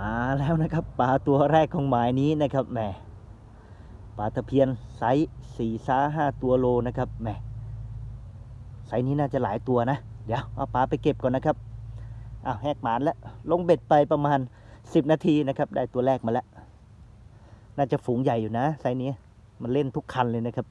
มาแล้วนะครับปลาตัวแรกของหมายนี้นะครับแหมปลาตะเพียนไซส์สี่ซาห้าตัวโลนะครับแหมไซส์นี้น่าจะหลายตัวนะ เดี๋ยวเอาปลาไปเก็บก่อนนะครับอ้าวแหกหมานแล้วลงเบ็ดไปประมาณสิบนาทีนะครับ ได้ตัวแรกมาแล้ว น่าจะฝูงใหญ่อยู่นะไซส์นี้มันเล่นทุกคันเลยนะครับ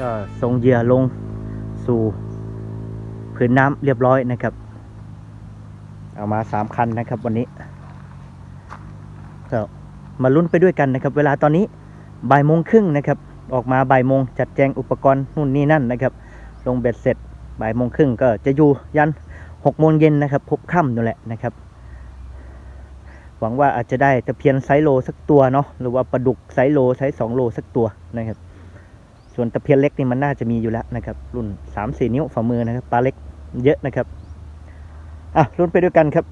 ก็ส่งเหยื่อลงสู่พื้นน้ำเรียบร้อยนะครับ เอามาสามคันนะครับวันนี้ก็มาลุ้นไปด้วยกันนะครับ เวลาตอนนี้บ่ายโมงครึ่งนะครับ ออกมาบ่ายโมงจัดแจงอุปกรณ์นู่นนี่นั่นนะครับ ลงเบ็ดเสร็จบ่ายโมงครึ่งก็จะอยู่ยันหกโมงเย็นนะครับพบค่ำนั่นแหละนะครับ หวังว่าอาจจะได้ตะเพียนไซโลสักตัวเนาะหรือว่าปลาดุกไซโลไซสองโลสักตัวนะครับ ส่วนตะเพียนเล็กนี่มันน่าจะมีอยู่แล้วนะครับ รุ่นสามสี่นิ้วฝ่ามือนะครับปลาเล็กเยอะนะครับอะรุ่นไปด้วยกันครับ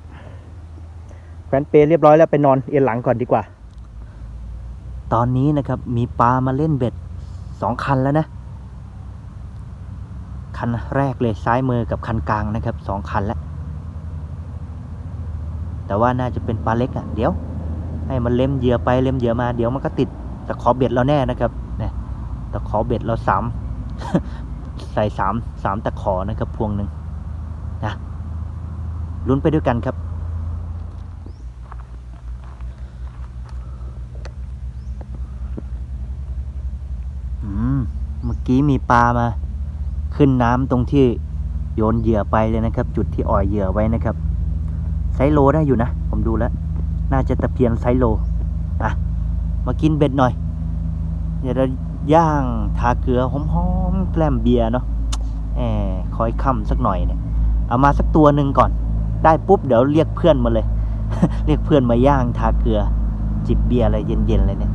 แขวนเปรย์เรียบร้อยแล้วไปนอนเอียนหลังก่อนดีกว่า ตอนนี้นะครับมีปลามาเล่นเบ็ดสองคันแล้วนะ คันแรกเลยซ้ายมือกับคันกลางนะครับสองคันแล้ว แต่ว่าน่าจะเป็นปลาเล็กอะเดี๋ยว ให้มันเล็มเหยื่อไปเล็มเหยื่อมาเดี๋ยวมันก็ติดแตะขอเบ็ดเราแน่นะครับ ตะขอเบ็ดเราสามใส่สามสามตะขอนะครับพวงหนึ่งนะลุ้นไปด้วยกันครับอืมเมื่อกี้มีปลามา ขึ้นน้ำตรงที่โยนเหยื่อไปเลยนะครับ จุดที่อ่อยเหยื่อไว้นะครับไซโลได้อยู่นะ ผมดูแล้ว น่าจะตะเพียนไซโลอะมากินเบ็ดหน่อย เดี๋ยวเรา ย่างทาเกลือหอมๆแกล้มเบียร์เนาะแหมคอยค่ำสักหน่อยเนี่ย เอามาสักตัวหนึ่งก่อน ได้ปุ๊บเดี๋ยวเรียกเพื่อนมาเลย เรียกเพื่อนมาย่างทาเกลือ จิบเบียร์อะไรเย็นๆเลยเนี่ย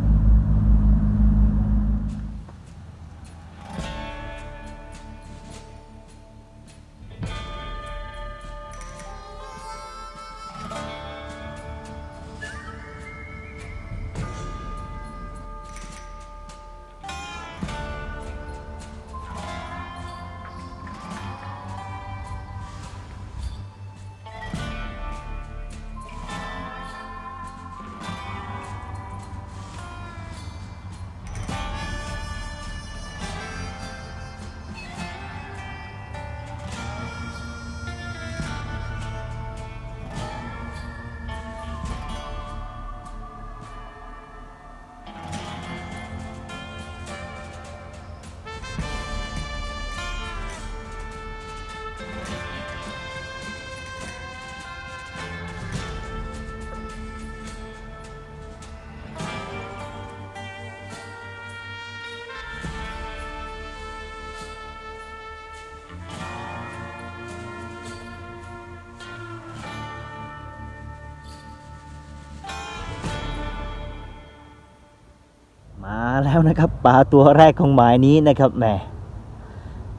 แล้วนะครับปลาตัวแรกของหมายนี้นะครับแหม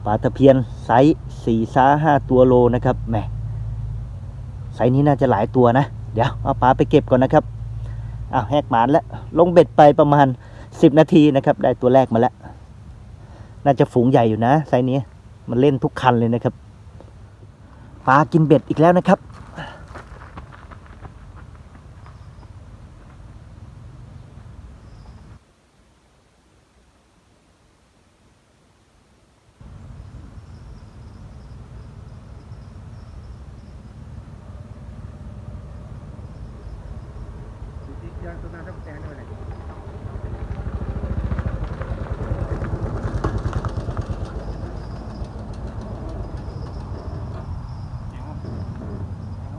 ปลาตะเพียนไซส์สี่ซ้าห้าตัวโลนะครับแหมไซส์นี้น่าจะหลายตัวนะ เดี๋ยวเอาปลาไปเก็บก่อนนะครับอ้าวแหกหมานแล้วลงเบ็ดไปประมาณสิบนาทีนะครับ ได้ตัวแรกมาแล้ว น่าจะฝูงใหญ่อยู่นะไซส์นี้ มันเล่นทุกคันเลยนะครับปลากินเบ็ดอีกแล้วนะครับ นะตัวนั้นต้องแจ้งด้วยเลย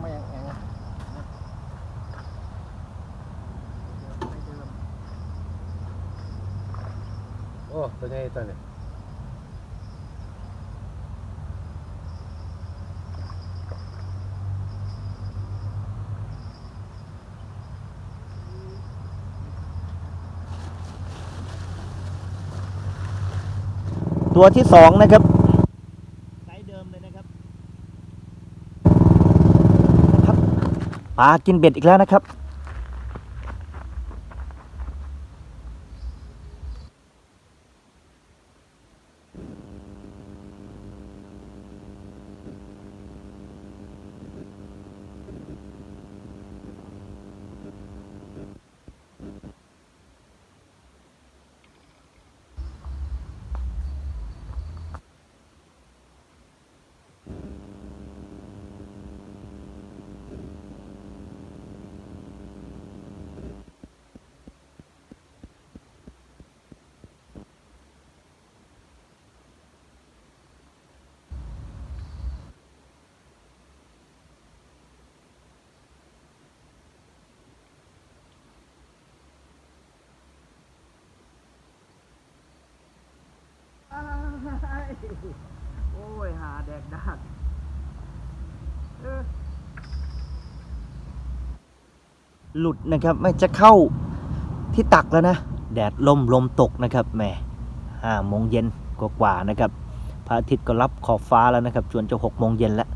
ไม่ยังแองโอ้ ตัวนี้ตัวนี้ตัวที่สองนะครับไซส์เดิมเลยนะครับครับปลากินเบ็ดอีกแล้วนะครับ โอ้ย หาแดกดักหลุดนะครับไม่จะเข้าที่ตักแล้วนะ แดดลมลมตกนะครับแหมห้าโมงเย็นกว่าๆนะครับพระอาทิตย์ก็รับขอบฟ้าแล้วนะครับจวนจะหกโมงเย็นแล้ว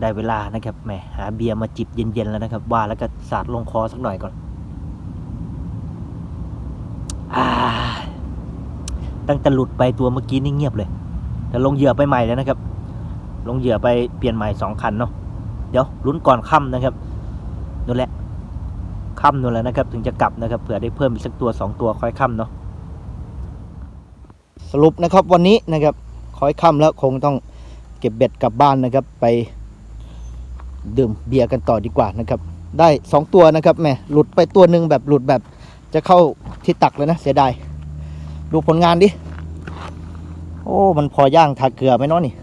ได้เวลานะครับแหมหาเบียร์มาจิบเย็นๆแล้วนะครับว่าแล้วก็สาดลงคอสักหน่อยก่อนอา ตั้งแต่หลุดไปตัวเมื่อกี้นี่เงียบเลย แต่ลงเหยื่อไปใหม่แล้วนะครับ ลงเหยื่อไปเปลี่ยนใหม่สองคันเนาะ เดี๋ยวลุ้นก่อนค่ำนะครับนั่นแหละค่ำนู่นแหละนะครับ ถึงจะกลับนะครับ เผื่อได้เพิ่มอีกสักตัวสองตัวค่อยค่ำเนาะ สรุปนะครับวันนี้นะครับค่อยค่ำแล้วคงต้องเก็บเบ็ดกลับบ้านนะครับไปดื่มเบียร์กันต่อดีกว่านะครับ ได้สองตัวนะครับแม่หลุดไปตัวหนึ่งแบบหลุดแบบจะเข้าที่ตักเลยนะเสียดาย ดูผลงานดิ โอ้ มันพอย่างทาเกลือไหมเนาะนี่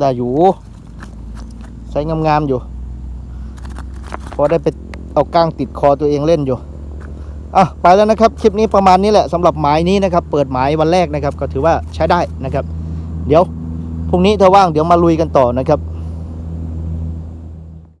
ได้อยู่ใช้งามๆอยู่ พอได้ไปเอาก้างติดคอตัวเองเล่นอยู่อะไปแล้วนะครับ คลิปนี้ประมาณนี้แหละสำหรับหมายนี้นะครับ เปิดหมายวันแรกนะครับ ก็ถือว่าใช้ได้นะครับ เดี๋ยวพรุ่งนี้ถ้าว่างเดี๋ยวมาลุยกันต่อนะครับ